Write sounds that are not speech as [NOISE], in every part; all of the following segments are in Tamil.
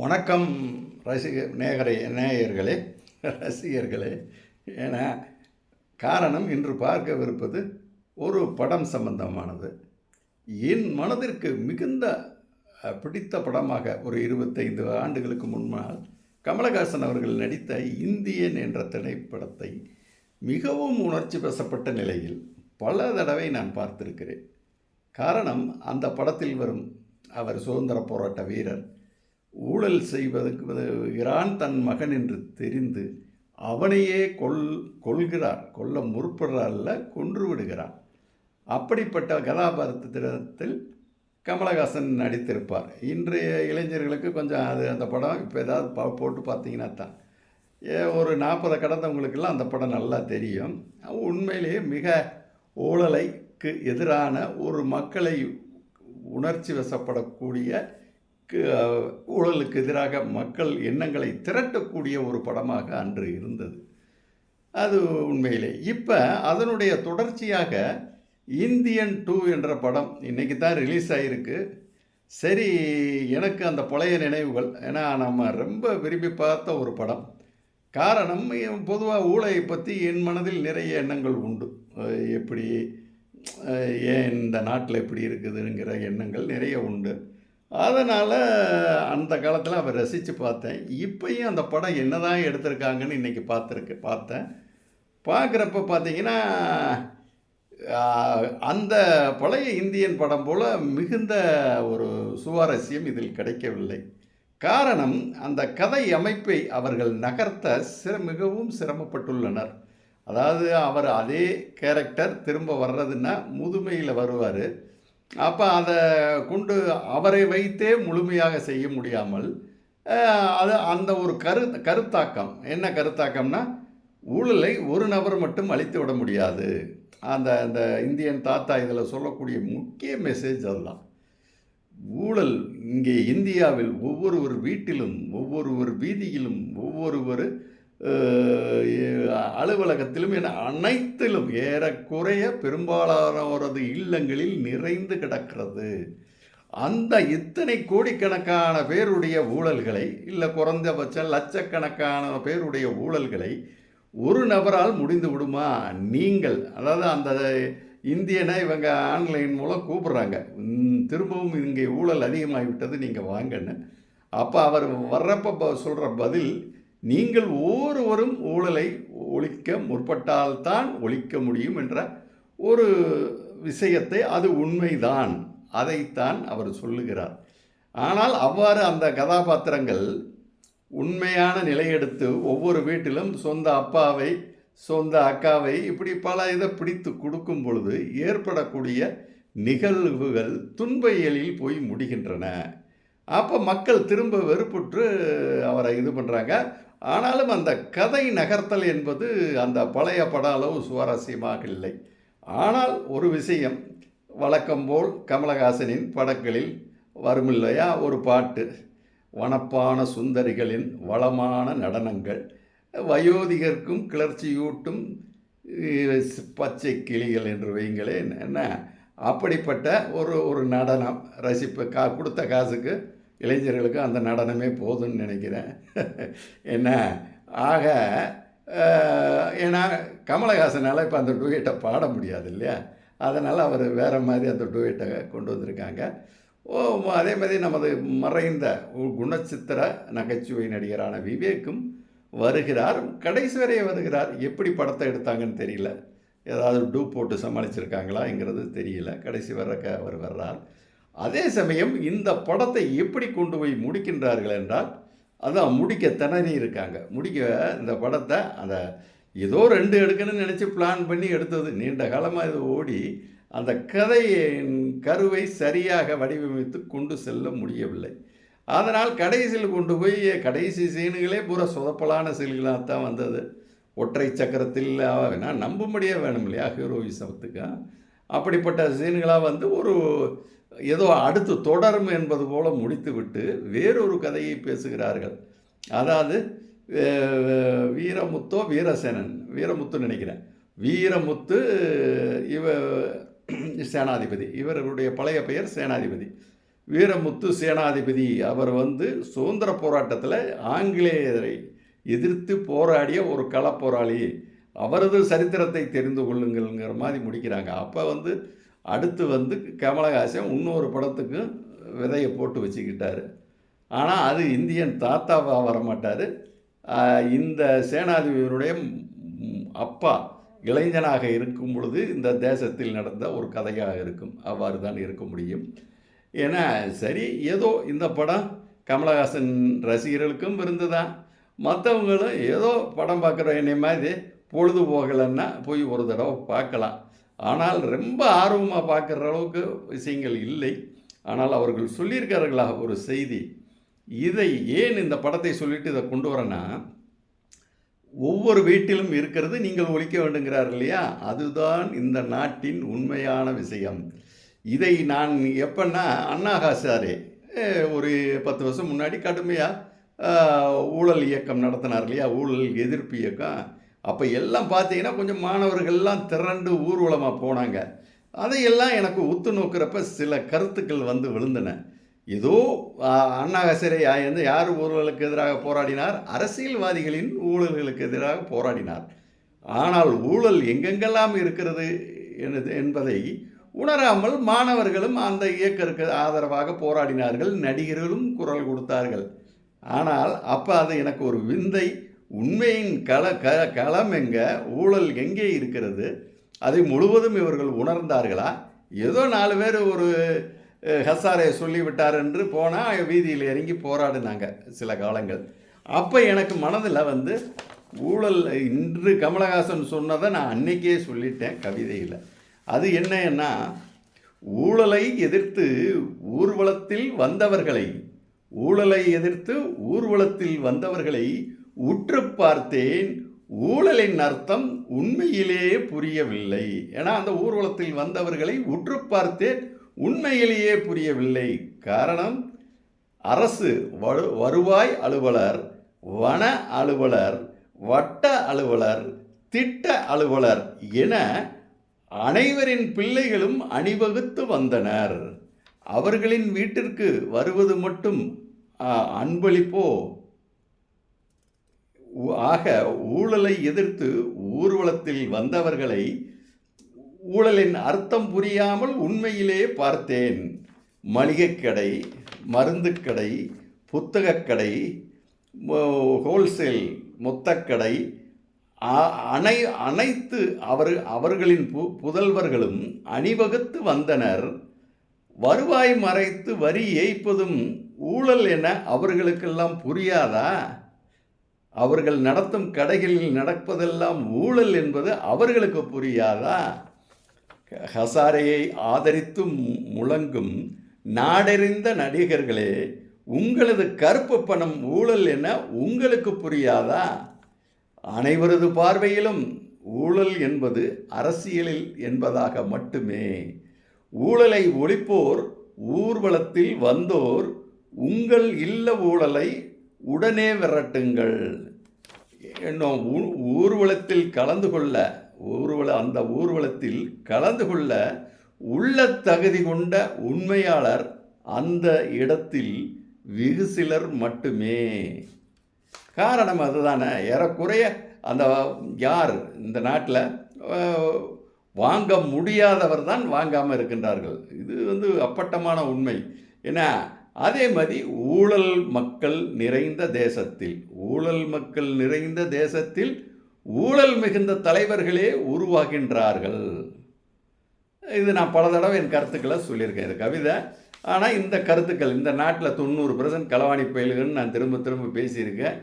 வணக்கம் ரசிக நேகரை நேயர்களே ரசிகர்களே. என காரணம் இன்று பார்க்கவிருப்பது ஒரு படம் சம்பந்தமானது. என் மனதிற்கு மிகுந்த பிடித்த படமாக ஒரு இருபத்தைந்து ஆண்டுகளுக்கு முன்னால் கமலஹாசன் அவர்கள் நடித்த இந்தியன் என்ற திரைப்படத்தை மிகவும் உணர்ச்சி வசப்பட்ட நிலையில் பல தடவை நான் பார்த்திருக்கிறேன். காரணம் அந்த படத்தில் வரும் அவர் சுதந்திர போராட்ட வீரர் ஊழல் செய்வதற்கு உதவுகிறான் தன் மகன் என்று தெரிந்து அவனையே கொல் கொள்கிறார் கொல்ல முற்படுறார்ல கொன்று விடுகிறார். அப்படிப்பட்ட கதாபாத்திரத்தில் கமலஹாசன் நடித்திருப்பார். இன்றைய இளைஞர்களுக்கு கொஞ்சம் அது அந்த படம் இப்போ ஏதாவது ப போட்டு பார்த்தீங்கன்னா தான். ஏ ஒரு நாற்பதை கடந்தவங்களுக்கெல்லாம் அந்த படம் நல்லா தெரியும். உண்மையிலேயே மிக ஊழலைக்கு எதிரான ஒரு மக்களை உணர்ச்சி வசப்படக்கூடிய ஊழலுக்கு எதிராக மக்கள் எண்ணங்களை திரட்டக்கூடிய ஒரு படமாக அன்று இருந்தது. அது உண்மையிலே. இப்போ அதனுடைய தொடர்ச்சியாக இந்தியன் டூ என்ற படம் இன்றைக்கி தான் ரிலீஸ் ஆகிருக்கு சரி எனக்கு அந்த பழைய நினைவுகள் ஏன்னா நம்ம ரொம்ப விரும்பி பார்த்த ஒரு படம். காரணம் பொதுவாக ஊழலை பற்றி என் மனதில் நிறைய எண்ணங்கள் உண்டு. எப்படி ஏன் இந்த நாட்டில் எப்படி இருக்குதுங்கிற எண்ணங்கள் நிறைய உண்டு. அதனால் அந்த காலத்தில் அவர் ரசித்து பார்த்தேன். இப்போயும் அந்த படம் என்னதான் எடுத்திருக்காங்கன்னு இன்றைக்கி பார்த்துருக்கு பார்த்தேன். பார்க்குறப்ப பார்த்தீங்கன்னா அந்த பழைய இந்தியன் படம் போல் மிகுந்த ஒரு சுவாரஸ்யம் இதில் கிடைக்கவில்லை. காரணம் அந்த கதை அமைப்பை அவர்கள் நகர்த்த சிற மிகவும் சிரமப்பட்டுள்ளனர். அதாவது அவர் அதே கேரக்டர் திரும்ப வர்றதுன்னா முதுமையில் வருவார். அப்போ அதை கொண்டு அவரை வைத்தே முழுமையாக செய்ய முடியாமல் அது அந்த ஒரு கரு கருத்தாக்கம். என்ன கருத்தாக்கம்னா ஊழலை ஒரு நபர் மட்டும் அழித்து விட முடியாது. அந்த அந்த இந்தியன் தாத்தா இதில் சொல்லக்கூடிய முக்கிய மெசேஜ் அதுதான். ஊழல் இங்கே இந்தியாவில் ஒவ்வொருவர் வீட்டிலும் ஒவ்வொருவர் வீதியிலும் ஒவ்வொருவர் அலுவலகத்திலும் என அனைத்திலும் ஏறக்குறைய பெரும்பாலானவரது இல்லங்களில் நிறைந்து கிடக்கிறது. அந்த இத்தனை கோடிக்கணக்கான பேருடைய ஊழல்களை இல்லை குறைந்தபட்சம் லட்சக்கணக்கான பேருடைய ஊழல்களை ஒரு நபரால் முடிந்து விடுமா? நீங்கள் அதாவது அந்த இந்தியனை இவங்க ஆன்லைன் மூலம் கூப்பிட்றாங்க. திரும்பவும் இங்கே ஊழல் அதிகமாகிவிட்டது நீங்கள் வாங்கன்னு. அப்போ அவர் வர்றப்ப ப- சொல்கிற பதில் நீங்கள் ஒவ்வொருவரும் ஊழலை ஒழிக்க முற்பட்டால்தான் ஒழிக்க முடியும் என்ற ஒரு விஷயத்தை அது உண்மைதான். அதைத்தான் அவர் சொல்லுகிறார். ஆனால் அவ்வாறு அந்த கதாபாத்திரங்கள் உண்மையான நிலையெடுத்து ஒவ்வொரு வீட்டிலும் சொந்த அப்பாவை சொந்த அக்காவை இப்படி பல இதை பிடித்து கொடுக்கும் பொழுது ஏற்படக்கூடிய நிகழ்வுகள் துன்பையலில் போய் முடிகின்றன. அப்போ மக்கள் திரும்ப வெறுப்புற்று அவரை இது பண்ணுறாங்க ஆனாலும் அந்த கதை நகர்த்தல் என்பது அந்த பழைய பட அளவு சுவாரஸ்யமாக இல்லை. ஆனால் ஒரு விஷயம் வழக்கம் போல் கமலஹாசனின் படங்களில் வருமில்லையா? ஒரு பாட்டு வனப்பான சுந்தரிகளின் வளமான நடனங்கள் வயோதிகர்க்கும் கிளர்ச்சியூட்டும் பச்சை கிளிகள் என்று வைங்களேன். என்ன? அப்படிப்பட்ட ஒரு ஒரு நடனம் ரசிப்பு கா கொடுத்த காசுக்கு இளைஞர்களுக்கு அந்த நடனமே போதும்னு நினைக்கிறேன். [LAUGHS] என்ன? ஆக ஏன்னா கமலஹாசனால் இப்போ அந்த டூயட்டை பாட முடியாது இல்லையா? அதனால் அவர் வேறு மாதிரி அந்த டூயட்டை கொண்டு வந்திருக்காங்க. ஓ அதே மாதிரி நமது மறைந்த குணச்சித்திர நகைச்சுவை நடிகரான விவேக்கும் வருகிறார். கடைசி வரையே வருகிறார். எப்படி படத்தை எடுத்தாங்கன்னு தெரியல. ஏதாவது டூ போட்டு சமாளிச்சிருக்காங்களாங்கிறது தெரியல. கடைசி வர க அவர் வர்றார். அதே சமயம் இந்த படத்தை எப்படி கொண்டு போய் முடிக்கின்றார்கள் என்றால் அதான் முடிக்க திணறி இருக்காங்க. முடிக்க இந்த படத்தை அந்த ஏதோ ரெண்டு எடுக்கணும்னு நினச்சி பிளான் பண்ணி எடுத்தது. நீண்ட காலமாக இது ஓடி அந்த கதையின் கருவை சரியாக வடிவமைத்து கொண்டு செல்ல முடியவில்லை. அதனால் கடைசியில் கொண்டு போய் கடைசி சீனுகளே பூரா சொதப்பலான சீன்களாக தான் வந்தது. ஒற்றை சக்கரத்தில் நான் நம்பும்படியே வேணும் இல்லையா ஹீரோயிசத்துக்கு அப்படிப்பட்ட சீன்களாக வந்து ஒரு ஏதோ அடுத்து தொடரும் என்பது போல முடித்துவிட்டு வேறொரு கதையை பேசுகிறார்கள். அதாவது வீரமுத்தோ வீரசேனன் வீரமுத்து நினைக்கிறேன். வீரமுத்து இவ சேனாதிபதி இவர்களுடைய பழைய பெயர் சேனாதிபதி. வீரமுத்து சேனாதிபதி அவர் வந்து சுதந்திர போராட்டத்தில் ஆங்கிலேயரை எதிர்த்து போராடிய ஒரு களப்போராளி அவரது சரித்திரத்தை தெரிந்து கொள்ளுங்கள்ங்கிற மாதிரி முடிக்கிறாங்க. அப்போ வந்து அடுத்து வந்து கமலஹாசன் இன்னொரு படத்துக்கு விதையை போட்டு வச்சுக்கிட்டார். ஆனால் அது இந்தியன் தாத்தாவாக வரமாட்டார். இந்த சேனாதிபதியுடைய அப்பா இளைஞனாக இருக்கும் பொழுது இந்த தேசத்தில் நடந்த ஒரு கதையாக இருக்கும். அவ்வாறு தான் இருக்க முடியும். ஏன்னா சரி ஏதோ இந்த படம் கமலஹாசன் ரசிகர்களுக்கும் இருந்துதான் மற்றவங்களும் ஏதோ படம் பார்க்குற என்னை மாதிரி பொழுது போகலைன்னா போய் ஒரு தடவை பார்க்கலாம் ஆனால் ரொம்ப ஆர்வமாக பார்க்குற அளவுக்கு விஷயங்கள் இல்லை. ஆனால் அவர்கள் சொல்லியிருக்கார்களா ஒரு செய்தி. இதை ஏன் இந்த படத்தை சொல்லிட்டு இதை கொண்டு வரேன்னா ஒவ்வொரு வீட்டிலும் இருக்கிறது நீங்கள் ஒழிக்க வேண்டுங்கிறார் இல்லையா? அதுதான் இந்த நாட்டின் உண்மையான விஷயம். இதை நான் எப்பன்னா அண்ணா ஹாசாரே ஒரு பத்து வருஷம் முன்னாடி கடுமையாக ஊழல் இயக்கம் நடத்தினார் இல்லையா? ஊழல் எதிர்ப்பு இயக்கம். அப்போ எல்லாம் பார்த்தீங்கன்னா கொஞ்சம் மாணவர்கள்லாம் திரண்டு ஊர்வலமாக போனாங்க. அதையெல்லாம் எனக்கு உத்து நோக்கிறப்ப சில கருத்துக்கள் வந்து விழுந்தன. ஏதோ அண்ணா ஹசரே வந்து யார் ஊழலுக்கு எதிராக போராடினார்? அரசியல்வாதிகளின் ஊழல்களுக்கு எதிராக போராடினார். ஆனால் ஊழல் எங்கெங்கெல்லாம் இருக்கிறது என்பதை உணராமல் மாணவர்களும் அந்த இயக்கருக்கு ஆதரவாக போராடினார்கள். நடிகர்களும் குரல் கொடுத்தார்கள். ஆனால் அப்போ அது எனக்கு ஒரு விந்தை. உண்மையின் கள க களம் எங்க? ஊழல் எங்கே இருக்கிறது? அதை முழுவதும் இவர்கள் உணர்ந்தார்களா? ஏதோ நாலு பேர் ஒரு ஹசாரை சொல்லிவிட்டார் என்று போனால் வீதியில் இறங்கி போராடினாங்க சில காலங்கள். அப்போ எனக்கு மனதில் வந்து ஊழல் இன்று கமலஹாசன் சொன்னதை நான் அன்னைக்கே சொல்லிட்டேன் கவிதையில். அது என்னன்னா ஊழலை எதிர்த்து ஊர்வலத்தில் வந்தவர்களை ஊழலை எதிர்த்து ஊர்வலத்தில் வந்தவர்களை உற்று பார்த்தேன். ஊழலின் அர்த்தம் உண்மையிலேயே புரியவில்லை. ஏன்னா அந்த ஊர்வலத்தில் வந்தவர்களை உற்று பார்த்தேன் உண்மையிலேயே புரியவில்லை. காரணம் அரசு வரு வருவாய் அலுவலர் வன அலுவலர் வட்ட அலுவலர் திட்ட அலுவலர் என அனைவரின் பிள்ளைகளும் அணிவகுத்து வந்தனர். அவர்களின் வீட்டிற்கு வருவது மட்டும் அன்பளிப்போ. ஆக ஊழலை எதிர்த்து ஊர்வலத்தில் வந்தவர்களை ஊழலின் அர்த்தம் புரியாமல் உண்மையிலே பார்த்தேன். மளிகைக் கடை மருந்துக் கடை புத்தகக் கடை ஹோல்சேல் மொத்தக்கடை அ- அனை அனைத்து அவர் அவர்களின் பு புதல்வர்களும் அணிவகுத்து வந்தனர். வருவாய் மறைத்து வரி ஏய்ப்பதும் ஊழல் என அவர்களுக்கெல்லாம் புரியாதா? அவர்கள் நடத்தும் கடைகளில் நடப்பதெல்லாம் ஊழல் என்பது அவர்களுக்கு புரியாதா? ஹசாரையை ஆதரித்து முழங்கும் நாடறிந்த நடிகர்களே உங்களது கருப்பு பணம் ஊழல் என உங்களுக்கு புரியாதா? அனைவரது பார்வையிலும் ஊழல் என்பது அரசியலில் என்பதாக மட்டுமே. ஊழலை ஒழிப்போர் ஊர்வலத்தில் வந்தோர் உங்கள் இல்ல ஊழலை உடனே விரட்டுங்கள். இன்னும் ஊ- ஊர்வலத்தில் கலந்து கொள்ள ஊர்வல அந்த ஊர்வலத்தில் கலந்து கொள்ள உள்ள தகுதி கொண்ட உண்மையாளர் அந்த இடத்தில் வெகு சிலர் மட்டுமே. காரணம் அதுதானே. ஏறக்குறைய அந்த யார் இந்த நாட்டில் வாங்க முடியாதவர் தான் வாங்காமல் இருக்கின்றார்கள். இது வந்து அப்பட்டமான உண்மை. ஏன்னா அதே மாதிரி ஊழல் மக்கள் நிறைந்த தேசத்தில் ஊழல் மக்கள் நிறைந்த தேசத்தில் ஊழல் மிகுந்த தலைவர்களே உருவாகின்றார்கள். இது நான் பல தடவை என் கருத்துக்களை சொல்லியிருக்கேன் இது கவிதை. ஆனால் இந்த கருத்துக்கள் இந்த நாட்டில் தொண்ணூறு பர்சன்ட் களவாணி பயில்கள்னு நான் திரும்ப திரும்ப பேசியிருக்கேன்.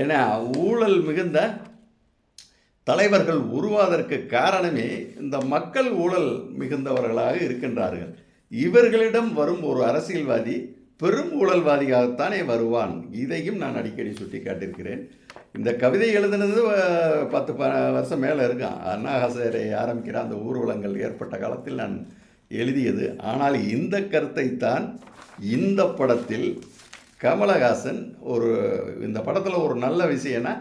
ஏன்னா ஊழல் மிகுந்த தலைவர்கள் உருவாதற்கு காரணமே இந்த மக்கள் ஊழல் மிகுந்தவர்களாக இருக்கின்றார்கள். இவர்களிடம் வரும் ஒரு அரசியல்வாதி பெரும் ஊழல்வாதியாகத்தானே வருவான்? இதையும் நான் அடிக்கடி சுட்டி காட்டியிருக்கிறேன் இந்த கவிதை எழுதுனது பத்து ப வருஷம் மேலே இருக்கான் அண்ணா ஹசரே ஆரம்பிக்கிற அந்த ஊர்வலங்கள் ஏற்பட்ட காலத்தில் நான் எழுதியது. ஆனால் இந்த கருத்தை தான் இந்த படத்தில் கமலஹாசன் ஒரு இந்த படத்தில் ஒரு நல்ல விஷயம்னா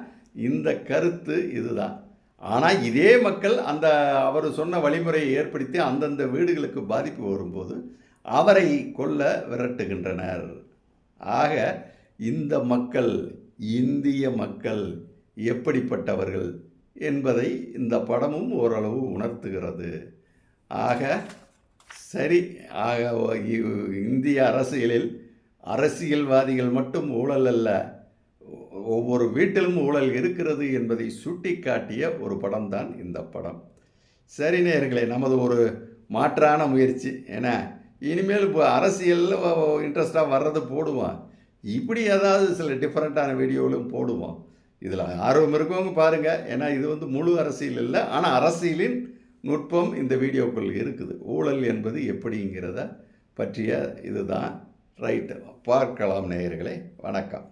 இந்த கருத்து இதுதான். ஆனால் இதே மக்கள் அந்த அவர் சொன்ன வழிமுறையை ஏற்படுத்தி அந்தந்த வீடுகளுக்கு பாதிப்பு வரும்போது அவரை கொல்ல விரட்டுகின்றனர். ஆக இந்த மக்கள் இந்திய மக்கள் எப்படிப்பட்டவர்கள் என்பதை இந்த படமும் ஓரளவு உணர்த்துகிறது. ஆக சரி ஆக இ- இந்திய அரசியலில் அரசியல்வாதிகள் மட்டும் ஊழல் அல்ல. ஒவ்வொரு வீட்டிலும் ஊழல் இருக்கிறது என்பதை சுட்டிக்காட்டிய ஒரு படம்தான் இந்த படம். சரி நேர்களே நமது ஒரு மாற்றான முயற்சி. ஏன்னா இனிமேல் இப்போ அரசியலில் இன்ட்ரெஸ்டாக வர்றது போடுவான். இப்படி ஏதாவது சில டிஃப்ரெண்ட்டான வீடியோவிலும் போடுவோம் இதில் ஆர்வம் இருக்கவங்க பாருங்கள் ஏன்னா இது வந்து முழு அரசியல் இல்லை. ஆனால் அரசியலின் நுட்பம் இந்த வீடியோக்குள் இருக்குது. ஊழல் என்பது எப்படிங்கிறத பற்றிய இதுதான். ரைட்டு பார்க்கலாம் நேயர்களே. வணக்கம்.